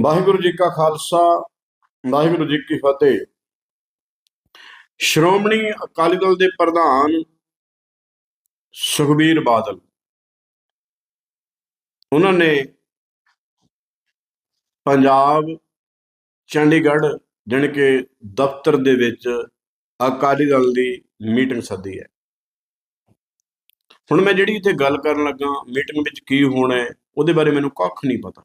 ਵਾਹਿਗੁਰੂ ਜੀ ਕਾ ਖਾਲਸਾ, ਵਾਹਿਗੁਰੂ ਜੀ ਕੀ ਫਤਿਹ। ਸ਼੍ਰੋਮਣੀ ਅਕਾਲੀ ਦਲ ਦੇ ਪ੍ਰਧਾਨ ਸੁਖਬੀਰ ਬਾਦਲ। ਉਹਨਾਂ ਨੇ ਪੰਜਾਬ, ਚੰਡੀਗੜ੍ਹ ਜਾਣੀ ਕਿ ਦਫ਼ਤਰ ਦੇ ਵਿੱਚ ਅਕਾਲੀ ਦਲ ਦੀ ਮੀਟਿੰਗ ਸੱਦੀ ਹੈ। ਹੁਣ ਮੈਂ ਜਿਹੜੀ ਇੱਥੇ ਗੱਲ ਕਰਨ ਲੱਗਾ, ਮੀਟਿੰਗ ਵਿੱਚ ਕੀ ਹੋਣਾ ਹੈ, ਉਹਦੇ ਬਾਰੇ ਮੈਨੂੰ ਕੱਖ ਨਹੀਂ ਪਤਾ।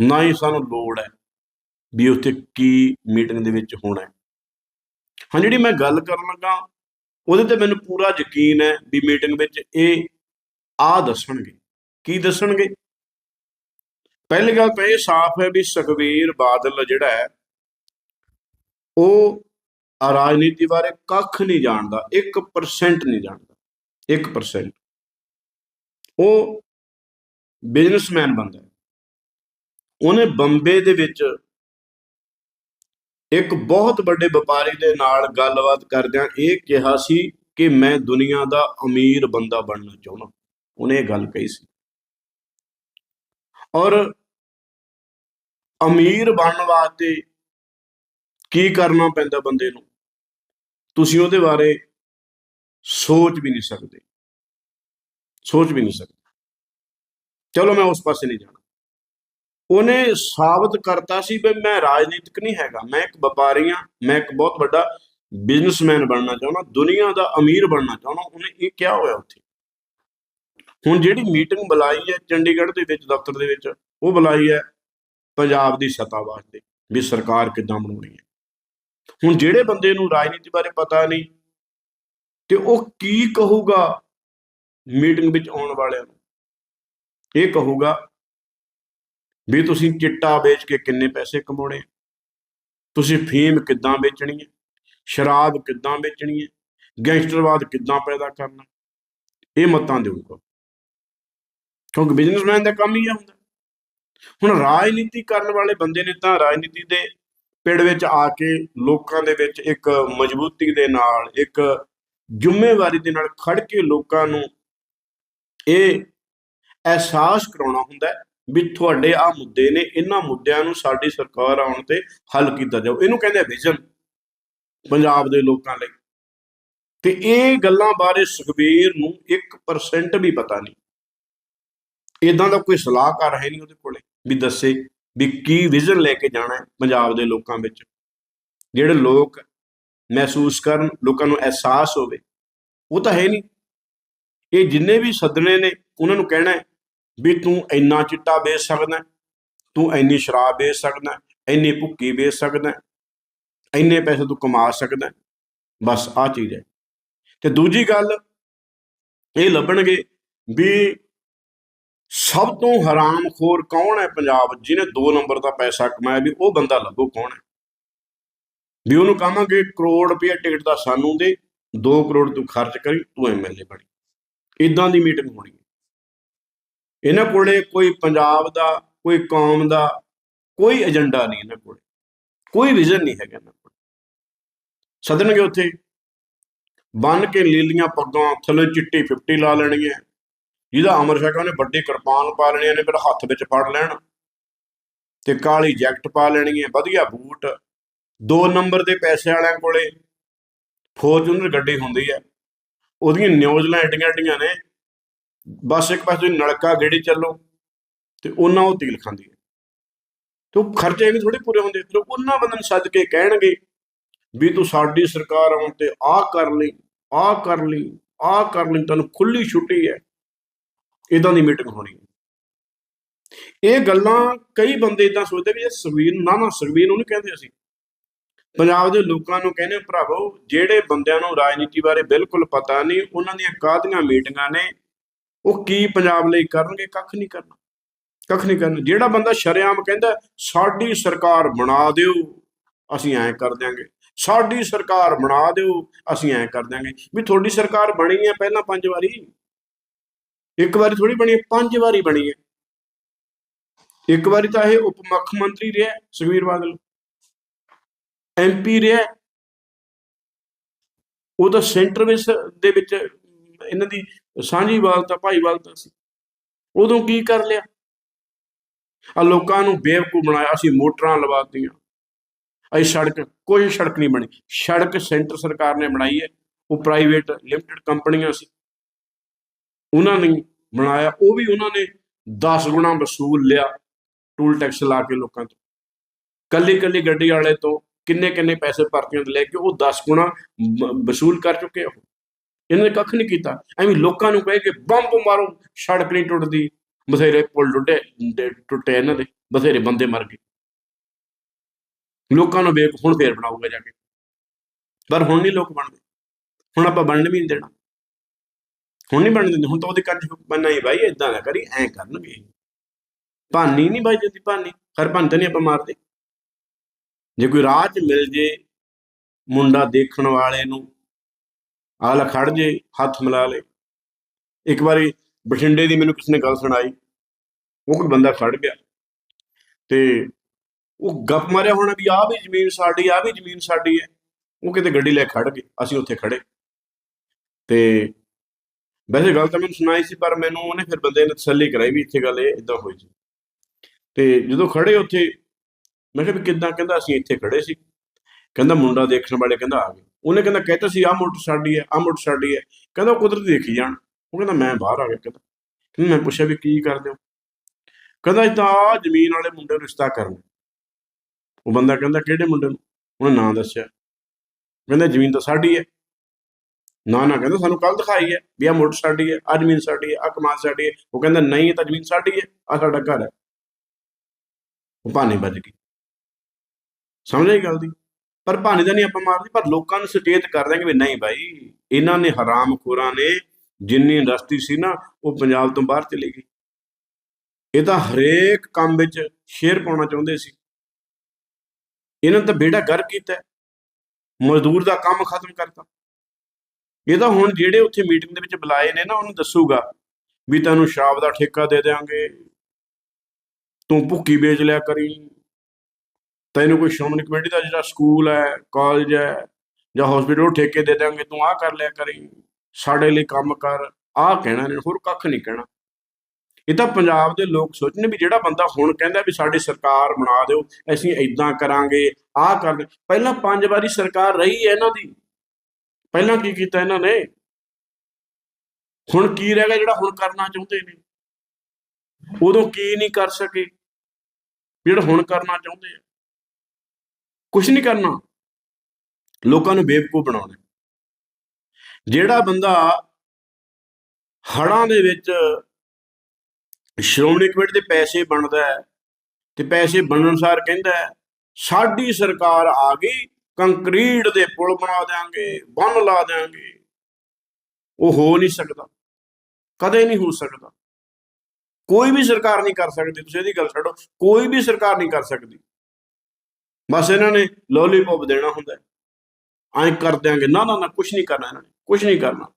ਨਾ ਹੀ ਸਾਨੂੰ ਲੋੜ ਹੈ ਵੀ ਉੱਥੇ ਕੀ ਮੀਟਿੰਗ ਦੇ ਵਿੱਚ ਹੋਣਾ ਹੈ। ਹਾਂ, ਜਿਹੜੀ ਮੈਂ ਗੱਲ ਕਰਨ ਲੱਗਾ, ਉਹਦੇ ਤੇ ਮੈਨੂੰ ਪੂਰਾ ਯਕੀਨ ਹੈ ਵੀ ਮੀਟਿੰਗ ਵਿੱਚ ਇਹ ਆ ਦੱਸਣਗੇ। ਕੀ ਦੱਸਣਗੇ? ਪਹਿਲੀ ਗੱਲ ਤਾਂ ਇਹ ਸਾਫ਼ ਹੈ ਵੀ ਸੁਖਬੀਰ ਬਾਦਲ ਜਿਹੜਾ ਹੈ, ਉਹ ਰਾਜਨੀਤੀ ਬਾਰੇ ਕੱਖ ਨਹੀਂ ਜਾਣਦਾ 1% ਨਹੀਂ ਜਾਣਦਾ 1% ਉਹ ਬਿਜ਼ਨਸਮੈਨ ਬੰਦਾ ਉਹਨੇ ਬੰਬੇ ਦੇ ਵਿੱਚ ਇੱਕ ਬਹੁਤ ਵੱਡੇ ਵਪਾਰੀ ਦੇ ਨਾਲ ਗੱਲਬਾਤ ਕਰਦਿਆਂ ਇਹ ਕਿਹਾ ਸੀ ਕਿ ਮੈਂ ਦੁਨੀਆ ਦਾ ਅਮੀਰ ਬੰਦਾ ਬਣਨਾ ਚਾਹੁੰਦਾ। ਉਹਨੇ ਇਹ ਗੱਲ ਕਹੀ ਸੀ। ਔਰ ਅਮੀਰ ਬਣਨ ਵਾਸਤੇ ਕੀ ਕਰਨਾ ਪੈਂਦਾ ਬੰਦੇ ਨੂੰ? ਤੁਸੀਂ ਉਹਦੇ ਬਾਰੇ ਸੋਚ ਵੀ ਨਹੀਂ ਸਕਦੇ। ਸੋਚ ਵੀ ਨਹੀਂ ਸਕਦੇ। ਚਲੋ ਮੈਂ ਉਸ ਪਾਸੇ ਨਹੀਂ ਜਾਣਾ। ਉਹਨੇ ਸਾਬਤ ਕਰਤਾ ਸੀ ਵੀ ਮੈਂ ਰਾਜਨੀਤਿਕ ਨਹੀਂ ਹੈਗਾ, ਮੈਂ ਇੱਕ ਵਪਾਰੀ ਹਾਂ, ਮੈਂ ਇੱਕ ਬਹੁਤ ਵੱਡਾ ਬਿਜ਼ਨਸਮੈਨ ਬਣਨਾ ਚਾਹੁੰਦਾ, ਦੁਨੀਆ ਦਾ ਅਮੀਰ ਬਣਨਾ ਚਾਹੁੰਦਾ, ਉਹਨੇ ਇਹ ਕਿਹਾ ਹੋਇਆ ਉੱਥੇ। ਹੁਣ ਜਿਹੜੀ ਮੀਟਿੰਗ ਬੁਲਾਈ ਹੈ ਚੰਡੀਗੜ੍ਹ ਦੇ ਵਿੱਚ, ਦਫ਼ਤਰ ਦੇ ਵਿੱਚ, ਉਹ ਬੁਲਾਈ ਹੈ ਪੰਜਾਬ ਦੀ ਸੱਤਾ ਵਾਸਤੇ ਵੀ ਸਰਕਾਰ ਕਿੱਦਾਂ ਬਣਾਉਣੀ ਹੈ। ਹੁਣ ਜਿਹੜੇ ਬੰਦੇ ਨੂੰ ਰਾਜਨੀਤੀ ਬਾਰੇ ਪਤਾ ਨਹੀਂ, ਤੇ ਉਹ ਕੀ ਕਹੂਗਾ ਮੀਟਿੰਗ ਵਿੱਚ ਆਉਣ ਵਾਲਿਆਂ ਨੂੰ? ਇਹ ਕਹੂਗਾ ਵੀ ਤੁਸੀਂ ਚਿੱਟਾ ਵੇਚ ਕੇ ਕਿੰਨੇ ਪੈਸੇ ਕਮਾਉਣੇ ਤੁਸੀਂ ਫੀਮ ਕਿੱਦਾਂ ਵੇਚਣੀ ਹੈ ਸ਼ਰਾਬ ਕਿੱਦਾਂ ਵੇਚਣੀ ਹੈ ਗੈਂਗਸਟਰਵਾਦ ਕਿੱਦਾਂ ਪੈਦਾ ਕਰਨਾ? ਇਹ ਮਤਾਂ ਦੇਊਗਾ ਕਿਉਂਕਿ ਬਿਜ਼ਨਸਮੈਨ ਦਾ ਕੰਮ ਹੀ ਇਹ ਹੁੰਦਾ। ਹੁਣ ਰਾਜਨੀਤੀ ਕਰਨ ਵਾਲੇ ਬੰਦੇ ਨੇ ਤਾਂ ਰਾਜਨੀਤੀ ਦੇ ਪਿੜ ਵਿੱਚ ਆ ਕੇ ਲੋਕਾਂ ਦੇ ਵਿੱਚ ਇੱਕ ਮਜ਼ਬੂਤੀ ਦੇ ਨਾਲ, ਇੱਕ ਜ਼ਿੰਮੇਵਾਰੀ ਦੇ ਨਾਲ ਖੜ ਕੇ ਲੋਕਾਂ ਨੂੰ ਇਹ ਅਹਿਸਾਸ ਕਰਾਉਣਾ ਹੁੰਦਾ ਵੀ ਤੁਹਾਡੇ ਆ ਮੁੱਦੇ ਨੇ, ਇਹਨਾਂ ਮੁੱਦਿਆਂ ਨੂੰ ਸਾਡੀ ਸਰਕਾਰ ਆਉਣ ਤੇ ਹੱਲ ਕੀਤਾ ਜਾਓ ਇਹਨੂੰ ਕਹਿੰਦੇ ਵਿਜ਼ਨ ਪੰਜਾਬ ਦੇ ਲੋਕਾਂ ਲਈ। ਤੇ ਇਹ ਗੱਲਾਂ ਬਾਰੇ ਸੁਖਬੀਰ ਨੂੰ 1% ਵੀ ਪਤਾ ਨਹੀਂ। ਇਦਾਂ ਦਾ ਕੋਈ ਸਲਾਹਕਾਰ ਹੈ ਨਹੀਂ ਉਹਦੇ ਕੋਲੇ ਵੀ ਦੱਸੇ ਵੀ ਕੀ ਵਿਜ਼ਨ ਲੈ ਕੇ ਜਾਣਾ ਹੈ ਪੰਜਾਬ ਦੇ ਲੋਕਾਂ ਵਿੱਚ। ਜਿਹੜੇ ਲੋਕ ਮਹਿਸੂਸ ਕਰਨ, ਲੋਕਾਂ ਨੂੰ ਅਹਿਸਾਸ ਹੋਵੇ, ਉਹ ਤਾਂ ਹੈ ਨਹੀਂ। ਇਹ ਜਿੰਨੇ ਵੀ ਸੱਦਣੇ ਨੇ, ਉਹਨਾਂ ਨੂੰ ਕਹਿਣਾ ਹੈ ਵੀ ਤੂੰ ਇੰਨਾ ਚਿੱਟਾ ਵੇਚ ਸਕਦਾ ਤੂੰ ਇੰਨੀ ਸ਼ਰਾਬ ਵੇਚ ਸਕਦਾ ਇੰਨੀ ਭੁੱਕੀ ਵੇਚ ਸਕਦਾ ਇੰਨੇ ਪੈਸੇ ਤੂੰ ਕਮਾ ਸਕਦਾ ਬਸ ਆ ਚੀਜ਼ ਹੈ। ਤੇ ਦੂਜੀ ਗੱਲ ਇਹ ਲੱਭਣਗੇ ਵੀ ਸਭ ਤੋਂ ਹਰਾਮਖੋਰ ਕੌਣ ਹੈ ਪੰਜਾਬ? ਜਿਹਨੇ 2 ਨੰਬਰ ਦਾ ਪੈਸਾ ਕਮਾਇਆ ਵੀ ਉਹ ਬੰਦਾ ਲੱਭੋ ਕੌਣ ਹੈ? ਵੀ ਉਹਨੂੰ ਕਹਾਂਗੇ ਕਰੋੜ ਰੁਪਏ ਟਿਕਟ ਦਾ ਸਾਨੂੰ ਦੇ 2 ਕਰੋੜ ਤੂੰ ਖਰਚ ਕਰੀ, ਤੂੰ ਐਮਐਲਏ ਬਣੀ। ਇਦਾਂ ਦੀ ਮੀਟਿੰਗ ਹੋਣੀ ਹੈ। ਇਹਨਾਂ ਕੋਲੇ ਕੋਈ ਪੰਜਾਬ ਦਾ, ਕੋਈ ਕੌਮ ਦਾ ਕੋਈ ਏਜੰਡਾ ਨਹੀਂ ਇਹਨਾਂ ਕੋਲੇ। ਕੋਈ ਵਿਜ਼ਨ ਨਹੀਂ ਹੈਗਾ ਇਹਨਾਂ ਕੋਲ। ਸੱਦਣਗੇ ਉੱਥੇ। ਬੰਨ ਕੇ ਲੀਲੀਆਂ ਪੱਗਾਂ ਥੱਲੇ ਚਿੱਟੀ 50 ਲਾ ਲੈਣਗੇ ਜਿਹਦਾ ਅਮਰ ਸ਼ਾਹ ਨੇ ਵੱਡੀ ਕਿਰਪਾਨ ਪਾ ਲੈਣੀ ਨੇ, ਫਿਰ ਹੱਥ ਵਿੱਚ ਫੜ ਲੈਣ। ਤੇ ਕਾਲੀ ਜੈਕਟ ਪਾ ਲੈਣੀ ਹੈ ਵਧੀਆ ਬੂਟ। ਦੋ ਨੰਬਰ ਦੇ ਪੈਸੇ ਵਾਲਿਆਂ ਕੋਲੇ। ਫੋਰਚੂਨਰ ਗੱਡੀ ਹੁੰਦੀ ਹੈ ਉਹਦੀਆਂ ਨਿਊਜ਼ਲਾਂ ਐਡੀਆਂ ਐਡੀਆਂ ਨੇ ਬਸ ਇੱਕ ਪਾਸੇ ਨਲਕਾ, ਗੇੜੀ ਚੱਲੋ ਤੇ ਉਹਨਾਂ ਉਹ ਤੀਲ ਖਾਂਦੀ ਹੈ। ਤੇ ਉਹ ਖਰਚੇ ਵੀ ਥੋੜੇ ਪੂਰੇ ਹੁੰਦੇ ਫਿਰ ਉਹਨਾਂ ਬੰਦਨ ਨੂੰ ਸੱਦ ਕੇ ਕਹਿਣਗੇ ਵੀ ਤੂੰ ਸਾਡੀ ਸਰਕਾਰ ਆਉਣ ਤੇ ਆਹ ਕਰ ਲਈ, ਆਹ ਕਰ ਲਈ, ਆਹ ਕਰ ਲਈ, ਤੈਨੂੰ ਖੁੱਲੀ ਛੁੱਟੀ ਹੈ। ਇਦਾਂ ਦੀ ਮੀਟਿੰਗ ਹੋਣੀ ਹੈ। ਇਹ ਗੱਲਾਂ ਕਈ ਬੰਦੇ ਇਦਾਂ ਸੋਚਦੇ ਵੀ ਇਹ ਸੁਖਬੀਰ ਨਾ ਨਾ ਸੁਖਬੀਰ ਨੂੰ ਨਹੀਂ ਕਹਿੰਦੇ ਅਸੀਂ। ਪੰਜਾਬ ਦੇ ਲੋਕਾਂ ਨੂੰ ਕਹਿੰਦੇ ਭਰਾਵੋ, ਜਿਹੜੇ ਬੰਦਿਆਂ ਨੂੰ ਰਾਜਨੀਤੀ ਬਾਰੇ ਬਿਲਕੁਲ ਪਤਾ ਨਹੀਂ, ਉਹਨਾਂ ਦੀਆਂ ਕਾਹਦੀਆਂ ਮੀਟਿੰਗਾਂ ਨੇ ਉਹ ਕੀ ਪੰਜਾਬ ਲਈ ਕਰਨਗੇ, ਕੱਖ ਨਹੀਂ ਕਰਨਾ। ਕੱਖ ਨਹੀਂ ਕਰਨਾ। ਜਿਹੜਾ ਬੰਦਾ ਸ਼ਰੇਆਮ ਕਹਿੰਦਾ, ਸਾਡੀ ਸਰਕਾਰ ਬਣਾ ਦਿਓ, ਅਸੀਂ ਐਂ ਕਰ ਦਿਆਂਗੇ। ਸਾਡੀ ਸਰਕਾਰ ਬਣਾ ਦਿਓ, ਅਸੀਂ ਐਂ ਕਰ ਦਿਆਂਗੇ। ਵੀ ਤੁਹਾਡੀ ਸਰਕਾਰ ਬਣੀ ਹੈ ਪਹਿਲਾਂ ਪੰਜ ਵਾਰੀ। ਇੱਕ ਵਾਰੀ ਥੋੜੀ ਬਣੀ ਹੈ ਪੰਜ ਵਾਰੀ ਬਣੀ ਹੈ ਇੱਕ ਵਾਰੀ ਤਾਂ ਇਹ ਉਪ ਮੁੱਖ ਮੰਤਰੀ ਰਿਹਾ, ਸੁਖਬੀਰ ਬਾਦਲ। ਐਮਪੀ ਰਿਹਾ। ਉਹ ਤਾਂ ਸੈਂਟਰ ਵਿੱਚ, ਦੇ ਵਿੱਚ, ਇਹਨਾਂ ਦੀ ਸਾਂਝੀਵਾਲਤਾ ਭਾਈਵਾਲਤਾ ਸੀ। ਉਦੋਂ ਕੀ ਕਰ ਲਿਆ? ਆ ਲੋਕਾਂ ਨੂੰ ਬੇਵਕੂ ਬਣਾਇਆ, ਅਸੀਂ ਮੋਟਰਾਂ ਲਵਾਤੀਆਂ। ਅਸੀਂ ਸੜਕ, ਕੋਈ ਸੜਕ ਨਹੀਂ ਬਣੀ। ਸੜਕ ਸੈਂਟਰ ਸਰਕਾਰ ਨੇ ਬਣਾਈ ਹੈ। ਉਹ ਪ੍ਰਾਈਵੇਟ ਲਿਮਟਿਡ ਕੰਪਨੀਆਂ ਸੀ। ਉਹਨਾਂ ਨੇ ਬਣਾਇਆ, ਉਹ ਵੀ ਉਹਨਾਂ ਨੇ 10 ਗੁਣਾ ਵਸੂਲ ਲਿਆ ਟੂਲ ਟੈਕਸ ਲਾ ਕੇ ਲੋਕਾਂ ਤੋਂ। ਕੱਲੀ ਕੱਲੀ ਗੱਡੀ ਵਾਲੇ ਤੋਂ ਕਿੰਨੇ ਕਿੰਨੇ ਪੈਸੇ ਭਰਤੀਆਂ ਦੇ ਲੈ ਕੇ ਉਹ 10 ਗੁਣਾ ਵਸੂਲ ਕਰ ਚੁੱਕੇ ਆ। ਉਹ ਇਹਨਾਂ ਨੇ ਕੱਖ ਨਹੀਂ ਕੀਤਾ। ਐਵੇਂ ਲੋਕਾਂ ਨੂੰ ਕਹੇ ਕਿ ਬੰਬ ਮਾਰੋ, ਸੜਕ ਨਹੀਂ ਟੁੱਟਦੀ। ਬਥੇਰੇ ਪੁਲ ਟੁੱਟੇ ਟੁੱਟੇ ਇਹਨਾਂ ਦੇ, ਬਥੇਰੇ ਬੰਦੇ ਮਰ ਗਏ। ਲੋਕਾਂ ਨੂੰ ਵੇਖ, ਹੁਣ ਫੇਰ ਬਣਾਊਗਾ ਜਾ ਕੇ। ਪਰ ਹੁਣ ਨਹੀਂ ਲੋਕ ਬਣਦੇ। ਹੁਣ ਆਪਾਂ ਬਣਨ ਵੀ ਨਹੀਂ ਦੇਣਾ। ਹੁਣ ਨਹੀਂ ਬਣਨ ਦਿੰਦੇ। ਹੁਣ ਤਾਂ ਉਹਦੇ ਕੰਨ ਬੰਨਾ ਹੀ ਬਾਈ ਇਦਾਂ ਨਾ ਕਰੀ, ਐਂ ਕਰਨਗੇ। ਭਾਨੀ ਨਹੀਂ ਬਾਈ, ਜਾਂਦੀ ਭਾਨੀ। ਹਰ ਭੰਨ ਤਾਂ ਨਹੀਂ ਆਪਾਂ ਮਾਰਦੇ। ਜੇ ਕੋਈ ਰਾਹ 'ਚ ਮਿਲ ਜੇ, ਮੁੰਡਾ ਦੇਖਣ ਵਾਲੇ ਨੂੰ ਆਲਾ ਖੜ ਜੇ, ਹੱਥ ਮਿਲਾ ਲੇ। ਇੱਕ ਵਾਰੀ ਬਠਿੰਡੇ ਦੀ ਮੈਨੂੰ ਕਿਸੇ ਨੇ ਗੱਲ ਸੁਣਾਈ, ਉਹ ਕੋਈ ਬੰਦਾ ਖੜ ਗਿਆ ਤੇ ਉਹ ਗੱਪ ਮਾਰਿਆ ਹੋਣਾ ਵੀ ਆਹ ਵੀ ਜ਼ਮੀਨ ਸਾਡੀ ਆ ਵੀ ਜ਼ਮੀਨ ਸਾਡੀ ਹੈ। ਉਹ ਕਿਤੇ ਗੱਡੀ ਲੈ ਕੇ ਖੜ ਗਏ, ਅਸੀਂ ਉੱਥੇ ਖੜੇ। ਤੇ ਵੈਸੇ ਗੱਲ ਤਾਂ ਮੈਨੂੰ ਸੁਣਾਈ ਸੀ, ਪਰ ਮੈਨੂੰ ਉਹਨੇ ਫਿਰ ਬੰਦੇ ਨੇ ਤਸੱਲੀ ਕਰਾਈ ਵੀ ਇੱਥੇ ਗੱਲ ਇਹ ਇਦਾਂ ਹੋਈ ਸੀ। ਤੇ ਜਦੋਂ ਖੜੇ ਉੱਥੇ, ਮੈਂ ਕਿਹਾ ਵੀ ਕਿੱਦਾਂ, ਕਹਿੰਦਾ ਅਸੀਂ ਇੱਥੇ ਖੜੇ ਸੀ। ਕਹਿੰਦਾ ਮੁੰਡਾ ਦੇਖਣ ਵਾਲੇ ਕਹਿੰਦਾ ਆ ਗਏ। ਉਹਨੇ ਕਹਿੰਦਾ ਕਹਿਤਾ ਸੀ, ਆਹ ਮੋਟਰ ਸਾਡੀ ਹੈ, ਆਹ ਮੋਟਰ ਸਾਡੀ ਹੈ। ਕਹਿੰਦਾ ਉਹ ਕੁਦਰਤ ਦੇਖੀ ਜਾਣ। ਉਹ ਕਹਿੰਦਾ ਮੈਂ ਬਾਹਰ ਆ ਗਿਆ ਕਹਿੰਦਾ। ਕਹਿੰਦਾ ਮੈਂ ਪੁੱਛਿਆ ਵੀ ਕੀ ਕਰਦੇ ਹੋ? ਕਹਿੰਦਾ ਇਦਾਂ ਆ ਜ਼ਮੀਨ ਵਾਲੇ ਮੁੰਡੇ ਨੂੰ ਰਿਸ਼ਤਾ ਕਰਨਾ। ਉਹ ਬੰਦਾ ਕਹਿੰਦਾ ਕਿਹੜੇ ਮੁੰਡੇ ਨੂੰ? ਉਹਨੇ ਨਾਂ ਦੱਸਿਆ। ਕਹਿੰਦਾ ਜ਼ਮੀਨ ਤਾਂ ਸਾਡੀ ਹੈ। ਨਾ ਨਾ ਕਹਿੰਦਾ ਸਾਨੂੰ ਕੱਲ ਦਿਖਾਈ ਹੈ ਵੀ ਆਹ ਮੋਟਰ ਸਾਡੀ ਹੈ, ਆਹ ਜ਼ਮੀਨ ਸਾਡੀ ਹੈ, ਆਹ ਕਮਾਲ ਸਾਡੀ ਹੈ। ਉਹ ਕਹਿੰਦਾ ਨਹੀਂ, ਇਹ ਤਾਂ ਜ਼ਮੀਨ ਸਾਡੀ ਹੈ, ਆਹ ਸਾਡਾ ਘਰ ਹੈ। ਉਹ ਭਾਨੇ ਵੱਜ ਗਈ ਸਮਝ ਆਈ ਗੱਲ ਦੀ? ਪਰ ਭਾਣੇ ਦਾ ਨਹੀਂ ਆਪਾਂ ਮਾਰਦੇ, ਪਰ ਲੋਕਾਂ ਨੂੰ ਸੁਚੇਤ ਕਰ ਦਿਆਂਗੇ ਵੀ ਨਹੀਂ ਭਾਈ ਇਹਨਾਂ ਨੇ ਹਰਾਮਖੋਰਾਂ ਨੇ ਜਿੰਨੀ ਇੰਡਸਟਰੀ ਸੀ ਨਾ, ਉਹ ਪੰਜਾਬ ਤੋਂ ਬਾਹਰ ਚਲੀ ਗਈ। ਇਹ ਤਾਂ ਹਰੇਕ ਕੰਮ ਵਿੱਚ ਸ਼ੇਰ ਪਾਉਣਾ ਚਾਹੁੰਦੇ ਸੀ। ਇਹਨਾਂ ਨੇ ਤਾਂ ਬੇੜਾ ਗਰ ਕੀਤਾ, ਮਜ਼ਦੂਰ ਦਾ ਕੰਮ ਖਤਮ ਕਰਤਾ। ਇਹ ਤਾਂ ਹੁਣ ਜਿਹੜੇ ਉੱਥੇ ਮੀਟਿੰਗ ਦੇ ਵਿੱਚ ਬੁਲਾਏ ਨੇ ਨਾ, ਉਹਨੂੰ ਦੱਸੂਗਾ ਵੀ ਤੈਨੂੰ ਸ਼ਰਾਬ ਦਾ ਠੇਕਾ ਦੇ ਦੇਵਾਂਗੇ ਤੂੰ ਭੁੱਕੀ ਵੇਚ ਲਿਆ ਕਰੀ ਤੈਨੂੰ ਕੋਈ ਸ਼੍ਰੋਮਣੀ ਕਮੇਟੀ ਦਾ ਜਿਹੜਾ ਸਕੂਲ ਹੈ ਕਾਲਜ ਹੈ ਜਾਂ ਹਸਪੀਟਲ ਉਹ ਠੇਕੇ ਦੇ ਦੇਵਾਂਗੇ ਤੂੰ ਆਹ ਕਰ ਲਿਆ ਕਰੀ, ਸਾਡੇ ਲਈ ਕੰਮ ਕਰ, ਆਹ ਕਹਿਣਾ ਨੇ, ਹੋਰ ਕੱਖ ਨਹੀਂ ਕਹਿਣਾ। ਇਹ ਤਾਂ ਪੰਜਾਬ ਦੇ ਲੋਕ ਸੋਚਣੇ ਵੀ ਜਿਹੜਾ ਬੰਦਾ ਹੁਣ ਕਹਿੰਦਾ ਵੀ ਸਾਡੀ ਸਰਕਾਰ ਬਣਾ ਦਿਓ, ਅਸੀਂ ਇਦਾਂ ਕਰਾਂਗੇ, ਆਹ ਕਰ ਪਹਿਲਾਂ ਪੰਜ ਵਾਰੀ ਸਰਕਾਰ ਰਹੀ ਹੈ ਇਹਨਾਂ ਦੀ। ਪਹਿਲਾਂ ਕੀ ਕੀਤਾ ਇਹਨਾਂ ਨੇ? ਹੁਣ ਕੀ ਰਹਿ ਗਿਆ ਜਿਹੜਾ ਹੁਣ ਕਰਨਾ ਚਾਹੁੰਦੇ ਨੇ? ਉਦੋਂ ਕੀ ਨਹੀਂ ਕਰ ਸਕੇ? ਜਿਹੜਾ ਹੁਣ ਕਰਨਾ ਚਾਹੁੰਦੇ ਆ। ਕੁਝ ਨਹੀਂ ਕਰਨਾ। ਲੋਕਾਂ ਨੂੰ ਬੇਵਕੂਫ ਬਣਾਉਣਾ। ਜਿਹੜਾ ਬੰਦਾ ਹੜਾਂ ਦੇ ਵਿੱਚ ਸ਼੍ਰੋਮਣੀ ਕਮੇਟੀ ਦੇ ਪੈਸੇ ਬਣਦਾ ਹੈ ਤੇ ਪੈਸੇ ਬਣਨ ਅਨੁਸਾਰ ਕਹਿੰਦਾ ਸਾਡੀ ਸਰਕਾਰ ਆ ਗਈ, ਕੰਕਰੀਟ ਦੇ ਪੁਲ ਬਣਾ ਦੇਾਂਗੇ ਬੰਨ ਲਾ ਦੇਾਂਗੇ ਉਹ ਹੋ ਨਹੀਂ ਸਕਦਾ। ਕਦੇ ਨਹੀਂ ਹੋ ਸਕਦਾ। ਕੋਈ ਵੀ ਸਰਕਾਰ ਨਹੀਂ ਕਰ ਸਕਦੀ। ਤੁਸੀਂ ਇਹਦੀ ਗੱਲ ਛੱਡੋ। ਕੋਈ ਵੀ ਸਰਕਾਰ ਨਹੀਂ ਕਰ ਸਕਦੀ। ਬਸ ਇਹਨਾਂ ਨੇ ਲੋਲੀਪੌਪ ਦੇਣਾ ਹੁੰਦਾ ਹੈ। ਐਂ ਕਰ ਦਿਆਂਗੇ। ਨਾ ਨਾ ਨਾ ਕੁਝ ਨਹੀਂ ਕਰਨਾ ਇਹਨਾਂ ਨੇ ਕੁਝ ਨਹੀਂ ਕਰਨਾ।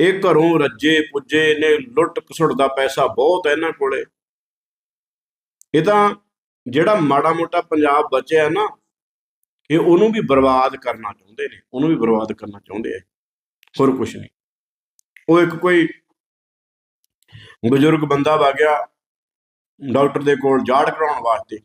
ਇਹ ਘਰੋਂ ਰੱਜੇ ਪੁੱਜੇ ਨੇ, ਲੁੱਟ ਖਸੁੱਟ ਦਾ ਪੈਸਾ ਬਹੁਤ ਹੈ ਇਹਨਾਂ ਕੋਲੇ। ਇਹ ਤਾਂ ਜਿਹੜਾ ਮਾੜਾ ਮੋਟਾ ਪੰਜਾਬ ਬਚਿਆ ਨਾ, ਇਹ ਉਹਨੂੰ ਵੀ ਬਰਬਾਦ ਕਰਨਾ ਚਾਹੁੰਦੇ ਨੇ, ਉਹਨੂੰ ਵੀ ਬਰਬਾਦ ਕਰਨਾ ਚਾਹੁੰਦੇ ਆ। ਹੋਰ ਕੁਝ ਨਹੀਂ। ਉਹ ਇੱਕ ਕੋਈ ਬਜ਼ੁਰਗ ਬੰਦਾ ਵਾ ਗਿਆ, ਡਾਕਟਰ ਦੇ ਕੋਲ ਜਾੜ ਕਰਾਉਣ ਵਾਸਤੇ।